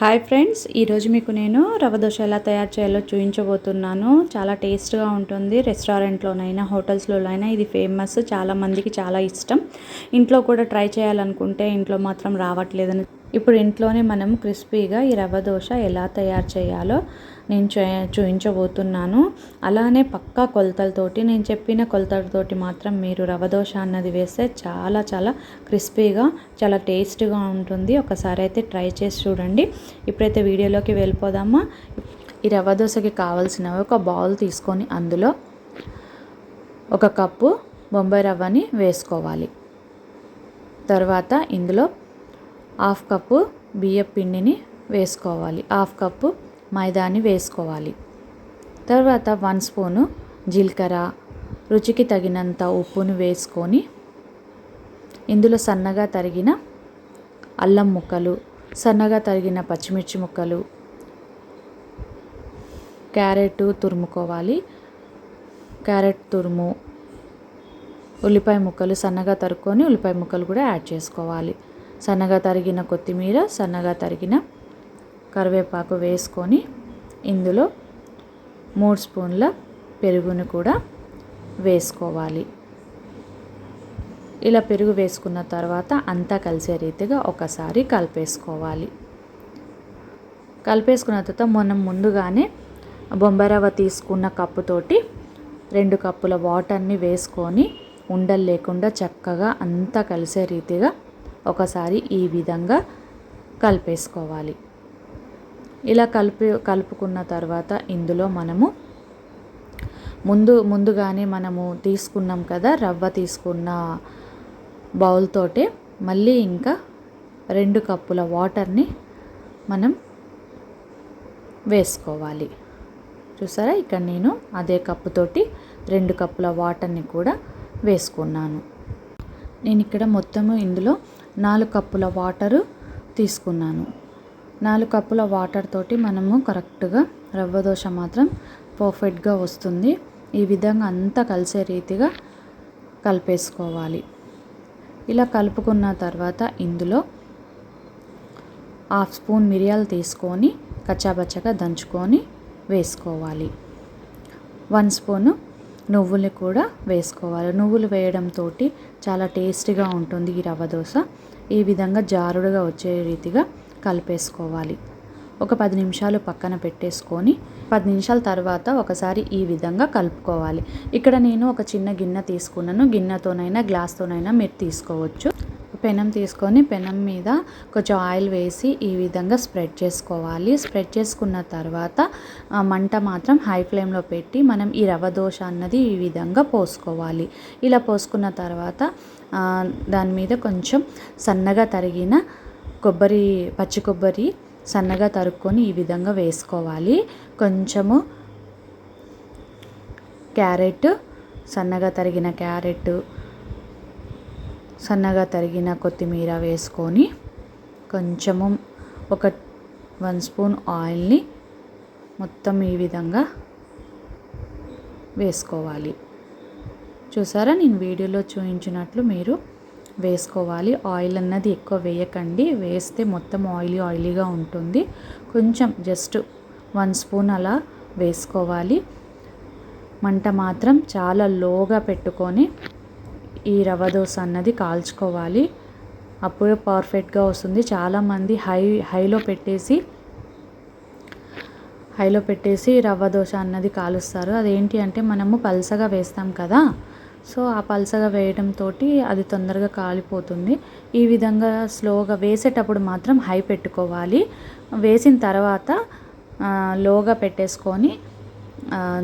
Hi friends ఈరోజు మీకు నేను రవ దోశ ఎలా తయారు చేయాలో చూపించబోతున్నాను చాలా టేస్ట్గా ఉంటుంది. రెస్టారెంట్లోనైనా హోటల్స్లోనైనా ఇది ఫేమస్. చాలా మందికి చాలా ఇష్టం. ఇంట్లో కూడా ట్రై చేయాలనుకుంటే ఇంట్లో మాత్రం రావట్లేదని. ఇప్పుడు ఇంట్లోనే మనం క్రిస్పీగా ఈ రవ దోశ ఎలా తయారు చేయాలో నేను చూయించబోతున్నాను. అలానే పక్కా కొలతలతోటి నేను చెప్పిన కొలతలతోటి మాత్రం మీరు రవ దోశ అన్నది వేస్తే చాలా చాలా క్రిస్పీగా చాలా టేస్ట్గా ఉంటుంది. ఒకసారి అయితే ట్రై చేసి చూడండి. ఇప్పుడైతే వీడియోలోకి వెళ్ళిపోదామా? ఈ రవ దోశకి కావాల్సినవి ఒక బౌల్ తీసుకొని అందులో ఒక కప్పు బొంబాయి రవ్వని వేసుకోవాలి. తర్వాత ఇందులో హాఫ్ కప్పు బియ్యం పిండిని వేసుకోవాలి. హాఫ్ కప్పు మైదాని వేసుకోవాలి. తర్వాత వన్ స్పూను జీలకర్ర రుచికి తగినంత ఉప్పును వేసుకొని ఇందులో సన్నగా తరిగిన అల్లం ముక్కలు సన్నగా తరిగిన పచ్చిమిర్చి ముక్కలు క్యారెట్ తురుముకోవాలి. క్యారెట్ తురుము ఉల్లిపాయ ముక్కలు సన్నగా తరుక్కొని ఉల్లిపాయ ముక్కలు కూడా యాడ్ చేసుకోవాలి. సన్నగా తరిగిన కొత్తిమీర సన్నగా తరిగిన కరివేపాకు వేసుకొని ఇందులో మూడు స్పూన్ల పెరుగును కూడా వేసుకోవాలి. ఇలా పెరుగు వేసుకున్న తర్వాత అంతా కలిసే రీతిగా ఒకసారి కలిపేసుకోవాలి. కలిపేసుకున్న తర్వాత మనం ముందుగానే బొంబాయి తీసుకున్న కప్పుతోటి రెండు కప్పుల వాటర్ని వేసుకొని ఉండలు లేకుండా చక్కగా అంతా కలిసే రీతిగా ఒకసారి ఈ విధంగా కలిపేసుకోవాలి. ఇలా కలిపి కలుపుకున్న తర్వాత ఇందులో మనము ముందు ముందుగానే మనము తీసుకున్నాం కదా రవ్వ తీసుకున్న బౌల్ తోటే మళ్ళీ ఇంకా రెండు కప్పుల వాటర్ని మనం వేసుకోవాలి. చూసారా? ఇక్కడ నేను అదే కప్పుతోటి రెండు కప్పుల వాటర్ని కూడా వేసుకున్నాను. నేను ఇక్కడ మొత్తము ఇందులో నాలుగు కప్పుల వాటరు తీసుకున్నాను. నాలుగు కప్పుల వాటర్ తోటి మనము కరెక్ట్గా రవ్వ దోశ మాత్రం పర్ఫెక్ట్గా వస్తుంది. ఈ విధంగా అంతా కలిసే రీతిగా కలిపేసుకోవాలి. ఇలా కలుపుకున్న తర్వాత ఇందులో హాఫ్ స్పూన్ మిరియాలు తీసుకొని కచ్చాబచ్చగా దంచుకొని వేసుకోవాలి. వన్ స్పూను నువ్వులు కూడా వేసుకోవాలి. నువ్వులు వేయడంతో చాలా టేస్టీగా ఉంటుంది ఈ రవ్వ దోశ. ఈ విధంగా జారుడుగా వచ్చే రీతిగా కలిపేసుకోవాలి. ఒక పది నిమిషాలు పక్కన పెట్టేసుకొని పది నిమిషాల తర్వాత ఒకసారి ఈ విధంగా కలుపుకోవాలి. ఇక్కడ నేను ఒక చిన్న గిన్నె తీసుకున్నాను. గిన్నెతోనైనా గ్లాస్తోనైనా మీరు తీసుకోవచ్చు. పెనం తీసుకొని పెనం మీద కొంచెం ఆయిల్ వేసి ఈ విధంగా స్ప్రెడ్ చేసుకోవాలి. స్ప్రెడ్ చేసుకున్న తర్వాత మంట మాత్రం హై ఫ్లేమ్లో పెట్టి మనం ఈ రవ్వ దోశ అన్నది ఈ విధంగా పోసుకోవాలి. ఇలా పోసుకున్న తర్వాత దాని మీద కొంచెం సన్నగా తరిగిన కొబ్బరి పచ్చి కొబ్బరి సన్నగా తరుక్కొని ఈ విధంగా వేసుకోవాలి. కొంచెము క్యారెట్ సన్నగా తరిగిన క్యారెట్ సన్నగా తరిగిన కొత్తిమీర వేసుకొని కొంచెము ఒక వన్ స్పూన్ ఆయిల్ని మొత్తం ఈ విధంగా వేసుకోవాలి. చూసారా? నేను వీడియోలో చూపించినట్లు మీరు వేసుకోవాలి. ఆయిల్ అన్నది ఎక్కువ వేయకండి. వేస్తే మొత్తం ఆయిలీ ఆయిలీగా ఉంటుంది. కొంచెం జస్ట్ వన్ స్పూన్ అలా వేసుకోవాలి. మంట మాత్రం చాలా లోగా పెట్టుకొని ఈ రవ్వ దోశ అన్నది కాల్చుకోవాలి. అప్పుడే పర్ఫెక్ట్గా వస్తుంది. చాలామంది హై హైలో పెట్టేసి హైలో పెట్టేసి రవ్వ దోశ అన్నది కాలుస్తారు. అదేంటి అంటే మనము పల్సగా వేస్తాం కదా? సో ఆ పల్సగా వేయడంతో అది తొందరగా కాలిపోతుంది. ఈ విధంగా స్లోగా వేసేటప్పుడు మాత్రం హై పెట్టుకోవాలి. వేసిన తర్వాత లోగా పెట్టేసుకొని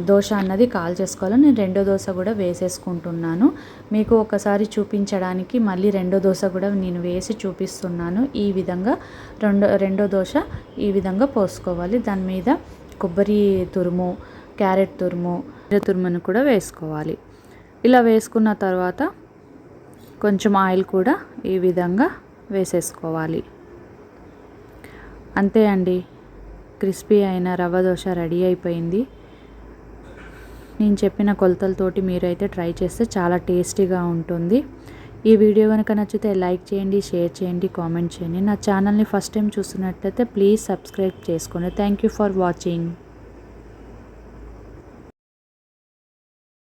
దోశ అన్నది కాల్ చేసుకోవాలి. నేను రెండో దోశ కూడా వేసేసుకుంటున్నాను. మీకు ఒకసారి చూపించడానికి మళ్ళీ రెండో దోశ కూడా నేను వేసి చూపిస్తున్నాను. ఈ విధంగా రెండో రెండో దోశ ఈ విధంగా పోసుకోవాలి. దాని మీద కొబ్బరి తురుము క్యారెట్ తురుము తురుమును కూడా వేసుకోవాలి. ఇలా వేసుకున్న తర్వాత కొంచెం ఆయిల్ కూడా ఈ విధంగా వేసేసుకోవాలి. అంతే అండి. క్రిస్పీ అయిన రవ్వ దోశ రెడీ అయిపోయింది. నేను చెప్పిన కొలతలతోటి మీరైతే ట్రై చేస్తే చాలా టేస్టీగా ఉంటుంది. ఈ వీడియో కనుక నచ్చితే లైక్ చేయండి షేర్ చేయండి కామెంట్ చేయండి. నా ఛానల్ని ఫస్ట్ టైం చూస్తున్నట్లయితే ప్లీజ్ సబ్స్క్రైబ్ చేసుకోండి థ్యాంక్ యూ ఫర్ వాచింగ్.